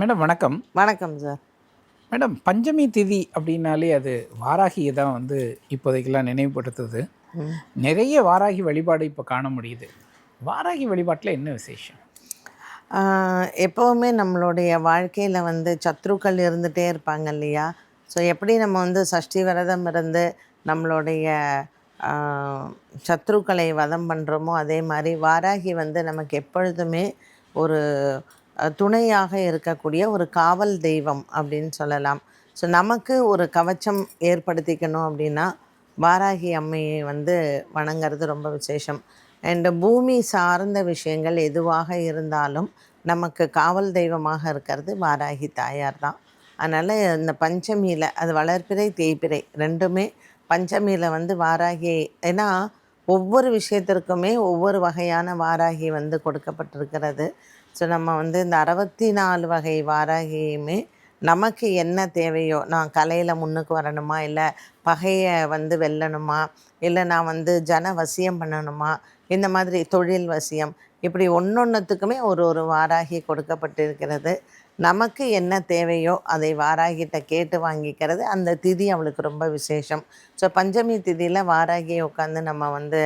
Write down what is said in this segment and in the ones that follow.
Madam வணக்கம். வணக்கம் sir. Madam பஞ்சமி திதி அப்படின்னாலே அது வாராகியை தான் வந்து இப்போதைக்கெல்லாம் நினைவுபடுத்துது. நிறைய வாராகி வழிபாடு இப்போ காண முடியுது. வாராகி வழிபாட்டில் என்ன விசேஷம்? எப்போவுமே நம்மளுடைய வாழ்க்கையில் வந்து சத்ருக்கள் இருந்துகிட்டே இருப்பாங்க இல்லையா? ஸோ எப்படி நம்ம வந்து சஷ்டி விரதம் இருந்து நம்மளுடைய சத்ருக்களை வதம் பண்ணுறோமோ அதே மாதிரி வாராகி வந்து நமக்கு எப்பொழுதுமே ஒரு துணையாக இருக்கக்கூடிய ஒரு காவல் தெய்வம் அப்படின்னு சொல்லலாம். ஸோ நமக்கு ஒரு கவச்சம் ஏற்படுத்திக்கணும் அப்படின்னா வாராகி அம்மையை வந்து வணங்கிறது ரொம்ப விசேஷம். அண்டு பூமி சார்ந்த விஷயங்கள் எதுவாக இருந்தாலும் நமக்கு காவல் தெய்வமாக இருக்கிறது வாராகி தாயார் தான். அதனால் இந்த பஞ்சமியில் அது வளர்ப்பிறை தேய்பிறை ரெண்டுமே பஞ்சமியில் வந்து வாராகி ஏன்னா ஒவ்வொரு விஷயத்திற்குமே ஒவ்வொரு வகையான வாராகி வந்து கொடுக்கப்பட்டிருக்கிறது. ஸோ நம்ம வந்து இந்த அறுபத்தி நாலு வகை வாராகியுமே நமக்கு என்ன தேவையோ நான் கலையில் முன்னுக்கு வரணுமா? இல்லை பகையை வந்து வெல்லணுமா? இல்லை நான் வந்து ஜன வசியம் பண்ணணுமா? இந்த மாதிரி தொழில் வசியம் இப்படி ஒன்றொன்றுத்துக்குமே ஒரு ஒரு வாராகி கொடுக்கப்பட்டிருக்கிறது. நமக்கு என்ன தேவையோ அதை வாராகிட்ட கேட்டு வாங்கிக்கிறது அந்த திதி அவளுக்கு ரொம்ப விசேஷம். ஸோ பஞ்சமி திதியில் வாராகியை உட்காந்து நம்ம வந்து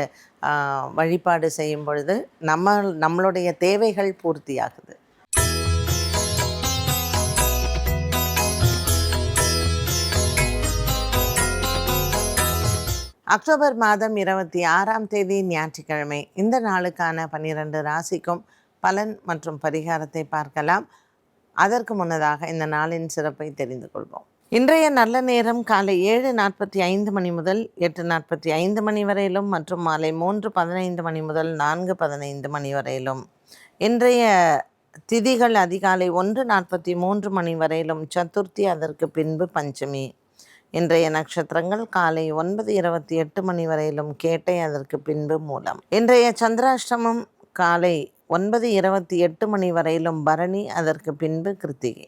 வழிபாடு செய்யும் பொழுது நம்ம நம்மளுடைய தேவைகள் பூர்த்தியாகுது. அக்டோபர் மாதம் இருபத்தி ஆறாம் தேதி ஞாயிற்றுக்கிழமை. இந்த நாளுக்கான பன்னிரண்டு ராசிக்கும் பலன் மற்றும் பரிகாரத்தை பார்க்கலாம். அதற்கு முன்னதாக இந்த நாளின் சிறப்பை தெரிந்து கொள்வோம். இன்றைய நல்ல நேரம் காலை ஏழு நாற்பத்தி ஐந்து மணி முதல் எட்டு நாற்பத்தி ஐந்து மணி வரையிலும் மற்றும் மாலை மூன்று பதினைந்து மணி முதல் நான்கு பதினைந்து மணி வரையிலும். இன்றைய திதிகள் அதிகாலை ஒன்று நாற்பத்தி மூன்று மணி வரையிலும் சதுர்த்தி அதற்கு பின்பு பஞ்சமி. இன்றைய நட்சத்திரங்கள் காலை ஒன்பது இருபத்தி எட்டு மணி வரையிலும் கேட்டை அதற்கு பின்பு மூலம். இன்றைய சந்திராஷ்டமம் காலை ஒன்பது இருபத்தி எட்டு மணி வரையிலும் பரணி அதற்கு பின்பு கிருத்திகை.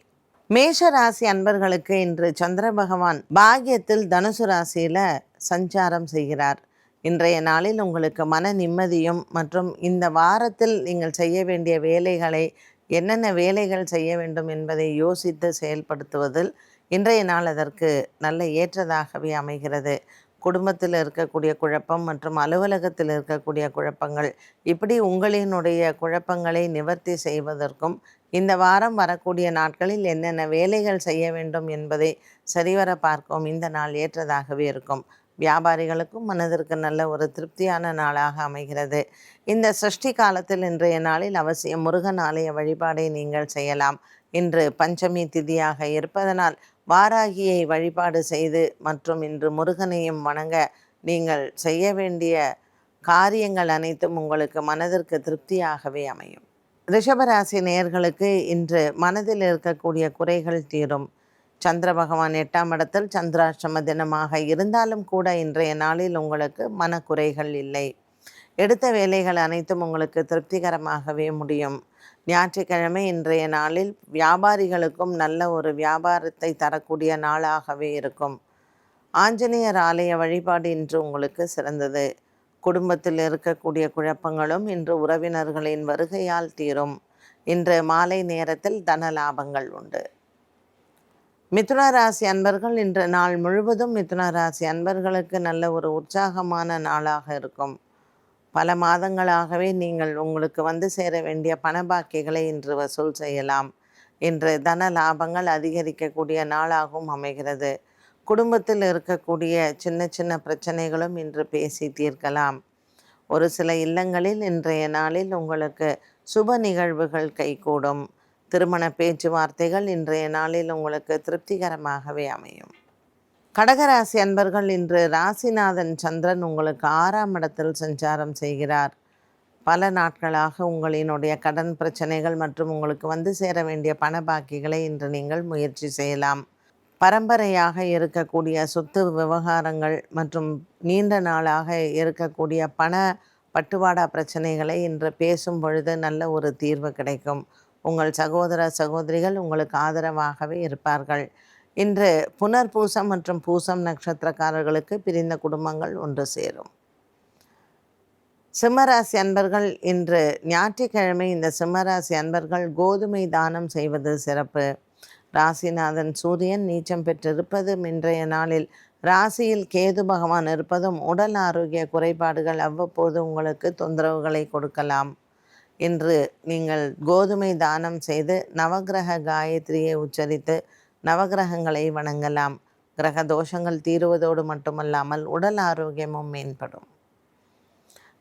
மேஷ ராசி அன்பர்களுக்கு இன்று சந்திர பகவான் பாகியத்தில் தனுசு ராசியில் சஞ்சாரம் செய்கிறார். இன்றைய நாளில் உங்களுக்கு மன நிம்மதியும் மற்றும் இந்த வாரத்தில் நீங்கள் செய்ய வேண்டிய வேலைகளை என்னென்ன வேலைகள் செய்ய வேண்டும் என்பதை யோசித்து செயல்படுத்துவதில் இன்றைய நாள் அதற்கு நல்ல ஏற்றதாகவே அமைகிறது. குடும்பத்தில் இருக்கக்கூடிய குழப்பம் மற்றும் அலுவலகத்தில் இருக்கக்கூடிய குழப்பங்கள். இப்படி உங்களினுடைய குழப்பங்களை நிவர்த்தி செய்வதற்கும் இந்த வாரம் வரக்கூடிய நாட்களில் என்னென்ன வேலைகள் செய்ய வேண்டும் என்பதை சரிவர பார்க்கும் இந்த நாள் ஏற்றதாகவே இருக்கும். வியாபாரிகளுக்கும் மனதிற்கு நல்ல ஒரு திருப்தியான நாளாக அமைகிறது. இந்த சஷ்டி காலத்தில் இன்றைய நாளில் அவசியம் முருகன் ஆலய வழிபாடை நீங்கள் செய்யலாம். இன்று பஞ்சமி திதியாக இருப்பதனால் வாராகியை வழிபாடு செய்து மற்றும் இன்று முருகனையும் வணங்க நீங்கள் செய்ய வேண்டிய காரியங்கள் அனைத்தும் உங்களுக்கு மனதிற்கு திருப்தியாகவே அமையும். ரிஷபராசி நேயர்களுக்கு இன்று மனதில் இருக்கக்கூடிய குறைகள் தீரும். சந்திர பகவான் எட்டாம் இடத்தில் சந்திராஷ்டம தினமாக இருந்தாலும் கூட இன்றைய நாளில் உங்களுக்கு மனக்குறைகள் இல்லை. எடுத்த வேலைகள் அனைத்தும் உங்களுக்கு திருப்திகரமாகவே முடியும். ஞாயிற்றுக்கிழமை இன்றைய நாளில் வியாபாரிகளுக்கும் நல்ல ஒரு வியாபாரத்தை தரக்கூடிய நாளாகவே இருக்கும். ஆஞ்சநேயர் ஆலய வழிபாடு இன்று உங்களுக்கு சிறந்தது. குடும்பத்தில் இருக்கக்கூடிய குழப்பங்களும் இன்று உறவினர்களின் வருகையால் தீரும். இன்று மாலை நேரத்தில் தன லாபங்கள் உண்டு. மிதுன ராசி அன்பர்கள் இன்று நாள் முழுவதும் மிதுன ராசி அன்பர்களுக்கு நல்ல ஒரு உற்சாகமான நாளாக இருக்கும். பல மாதங்களாகவே நீங்கள் உங்களுக்கு வந்து சேர வேண்டிய பணபாக்கிகளை இன்று வசூல் செய்யலாம். இன்று தன லாபங்கள் அதிகரிக்கக்கூடிய நாளாகவும் அமைகிறது. குடும்பத்தில் இருக்கக்கூடிய சின்ன சின்ன பிரச்சனைகளும் இன்று பேசி தீர்க்கலாம். ஒரு சில இல்லங்களில் இன்றைய நாளில் உங்களுக்கு சுப நிகழ்வுகள் கைகூடும். திருமண பேச்சுவார்த்தைகள் இன்றைய நாளில் உங்களுக்கு திருப்திகரமாகவே அமையும். கடகராசி அன்பர்கள் இன்று ராசிநாதன் சந்திரன் உங்களுக்கு ஆறாம் இடத்தில் சஞ்சாரம் செய்கிறார். பல நாட்களாக உங்களினுடைய கடன் பிரச்சனைகள் மற்றும் உங்களுக்கு வந்து சேர வேண்டிய பண பாக்கிகளை இன்று நீங்கள் முயற்சி செய்யலாம். பரம்பரையாக இருக்கக்கூடிய சொத்து விவகாரங்கள் மற்றும் நீண்ட நாளாக இருக்கக்கூடிய பண பட்டுவாடா பிரச்சனைகளை இன்று பேசும் பொழுது நல்ல ஒரு தீர்வு கிடைக்கும். உங்கள் சகோதர சகோதரிகள் உங்களுக்கு ஆதரவாகவே இருப்பார்கள். இன்று புனர் பூசம் மற்றும் பூசம் நட்சத்திரக்காரர்களுக்கு பிரிந்த குடும்பங்கள் ஒன்று சேரும். சிம்மராசி அன்பர்கள் இன்று ஞாயிற்றுக்கிழமை இந்த சிம்மராசி அன்பர்கள் கோதுமை தானம் செய்வது சிறப்பு. ராசிநாதன் சூரியன் நீச்சம் பெற்றிருப்பதும் இன்றைய நாளில் ராசியில் கேது பகவான் இருப்பதும் உடல் ஆரோக்கிய குறைபாடுகள் அவ்வப்போது உங்களுக்கு தொந்தரவுகளை கொடுக்கலாம். இன்று நீங்கள் கோதுமை தானம் செய்து நவக்கிரக காயத்ரியை உச்சரித்து நவக்கிரகங்களை வணங்கலாம். கிரக தோஷங்கள் தீருவதோடு மட்டுமல்லாமல் உடல் ஆரோக்கியமும் மேம்படும்.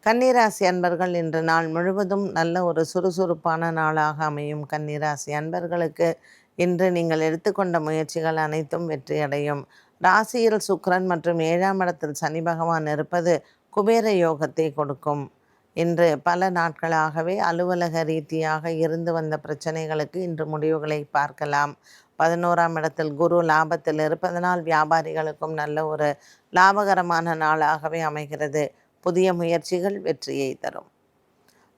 கன்னிராசி அன்பர்கள் இன்று நாள் முழுவதும் நல்ல ஒரு சுறுசுறுப்பான நாளாக அமையும். கன்னிராசி அன்பர்களுக்கு இன்று நீங்கள் எடுத்துக்கொண்ட முயற்சிகள் அனைத்தும் வெற்றியடையும். ராசியில் சுக்ரன் மற்றும் ஏழாம் இடத்தில் சனி பகவான் இருப்பது குபேர யோகத்தை கொடுக்கும். இன்று பல நாட்களாகவே அலுவலக ரீதியாக இருந்து வந்த பிரச்சனைகளுக்கு இன்று முடிவுகளை பார்க்கலாம். பதினோராம் இடத்தில் குரு லாபத்தில் இருப்பதனால் வியாபாரிகளுக்கும் நல்ல ஒரு லாபகரமான நாளாகவே அமைகிறது. புதிய முயற்சிகள் வெற்றியை தரும்.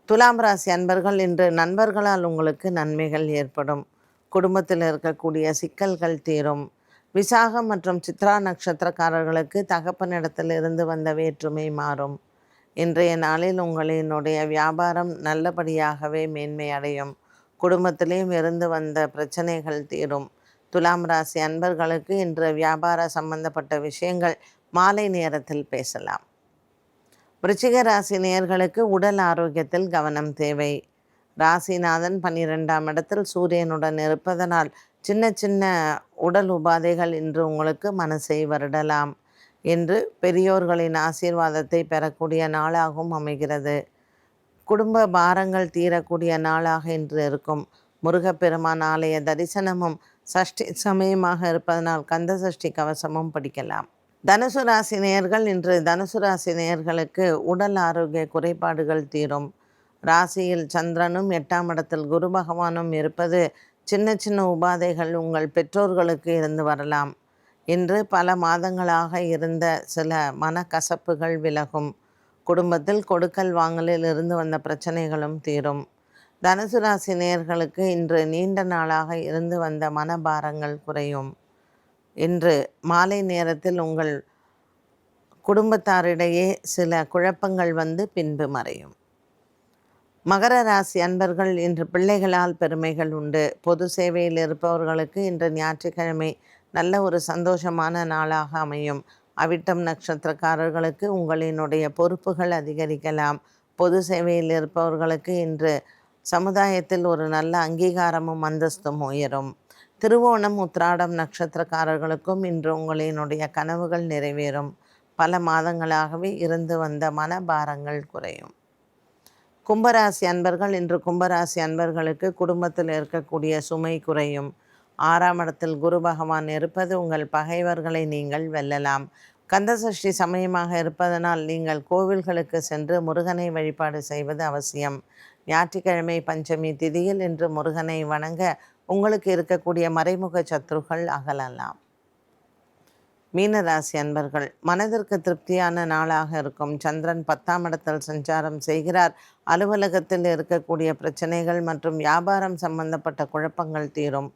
துலாம் ராசி அன்பர்கள் இன்று நண்பர்களால் உங்களுக்கு நன்மைகள் ஏற்படும். குடும்பத்தில் இருக்கக்கூடிய சிக்கல்கள் தீரும். விசாகம் மற்றும் சித்ரா நட்சத்திரக்காரர்களுக்கு தகப்பனிடத்தில் இருந்து வந்த வேற்றுமை மாறும். இன்றைய நாளில் உங்களினுடைய வியாபாரம் நல்லபடியாகவே மேன்மை அடையும். குடும்பத்திலேயும் இருந்து வந்த பிரச்சனைகள் தீரும். துலாம் ராசி அன்பர்களுக்கு இன்று வியாபார சம்பந்தப்பட்ட விஷயங்கள் மாலை நேரத்தில் பேசலாம். விருச்சிக ராசி நேயர்களுக்கு உடல் ஆரோக்கியத்தில் கவனம் தேவை. ராசிநாதன் பன்னிரெண்டாம் இடத்தில் சூரியனுடன் இருப்பதனால் சின்ன சின்ன உடல் உபாதைகள் இன்று உங்களுக்கு மனசை வருடலாம். என்று பெரியோர்களின் ஆசீர்வாதத்தை பெறக்கூடிய நாளாகவும் அமைகிறது. குடும்ப பாரங்கள் தீரக்கூடிய நாளாக இன்று இருக்கும். முருகப்பெருமான் ஆலய தரிசனமும் சஷ்டி சமயமாக இருப்பதனால் கந்த சஷ்டி கவசமும் படிக்கலாம். தனுசு ராசி நேயர்கள் இன்று தனுசு ராசி நேயர்களுக்கு உடல் ஆரோக்கிய குறைபாடுகள் தீரும். ராசியில் சந்திரனும் எட்டாம் இடத்தில் குரு பகவானும் இருப்பது சின்ன சின்ன உபாதைகள் உங்கள் பெற்றோர்களுக்கு இருந்து வரலாம். இன்று பல மாதங்களாக இருந்த சில மனக்கசப்புகள் விலகும். குடும்பத்தில் கொடுக்கல் வாங்கலில் இருந்து வந்த பிரச்சனைகளும் தீரும். தனுசு ராசி நேயர்களுக்கு இன்று நீண்ட நாளாக இருந்து வந்த மனபாரங்கள் குறையும். இன்று மாலை நேரத்தில் உங்கள் குடும்பத்தாரிடையே சில குழப்பங்கள் வந்து பின்பு மறையும். மகர ராசி அன்பர்கள் இன்று பிள்ளைகளால் பெருமைகள் உண்டு. பொது சேவையில் இருப்பவர்களுக்கு இன்று ஞாயிற்றுக்கிழமை நல்ல ஒரு சந்தோஷமான நாளாக அமையும். அவிட்டம் நட்சத்திரக்காரர்களுக்கு உங்களினுடைய பொறுப்புகள் அதிகரிக்கலாம். பொது சேவையில் இருப்பவர்களுக்கு இன்று சமுதாயத்தில் ஒரு நல்ல அங்கீகாரமும் அந்தஸ்தும் உயரும். திருவோணம் உத்ராடம் நட்சத்திரக்காரர்களுக்கும் இன்று உங்களினுடைய கனவுகள் நிறைவேறும். பல மாதங்களாகவே இருந்து வந்த மனபாரங்கள் குறையும். கும்பராசி அன்பர்கள் இன்று கும்பராசி அன்பர்களுக்கு குடும்பத்தில் இருக்கக்கூடிய சுமை குறையும். ஆறாம் இடத்தில் குரு பகவான் இருப்பது உங்கள் பகைவர்களை நீங்கள் வெல்லலாம். கந்தசஷ்டி சமயமாக இருப்பதனால் நீங்கள் கோவில்களுக்கு சென்று முருகனை வழிபாடு செய்வது அவசியம். ஞாயிற்றுக்கிழமை பஞ்சமி திதியில் இன்று முருகனை வணங்க உங்களுக்கு இருக்கக்கூடிய மறைமுக சத்துருகள் அகலலாம். மீனராசி அன்பர்கள் மனதிற்கு திருப்தியான நாளாக இருக்கும். சந்திரன் பத்தாம் இடத்தில் சஞ்சாரம் செய்கிறார். அலுவலகத்தில் இருக்கக்கூடிய பிரச்சனைகள் மற்றும் வியாபாரம் சம்பந்தப்பட்ட குழப்பங்கள் தீரும்.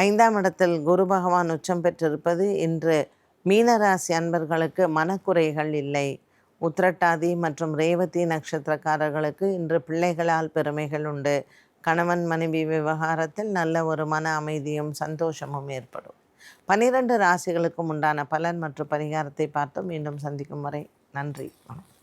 ஐந்தாம் இடத்தில் குரு பகவான் உச்சம் பெற்றிருப்பது இன்று மீனராசி அன்பர்களுக்கு மனக்குறைகள் இல்லை. உத்திரட்டாதி மற்றும் ரேவதி நட்சத்திரக்காரர்களுக்கு இன்று பிள்ளைகளால் பெருமைகள் உண்டு. கணவன் மனைவி விவகாரத்தில் நல்ல ஒரு மன அமைதியும் சந்தோஷமும் ஏற்படும். பனிரெண்டு ராசிகளுக்கும் உண்டான பலன் மற்றும் பரிகாரத்தை பார்த்து மீண்டும் சந்திக்கும் வரை நன்றி. வணக்கம்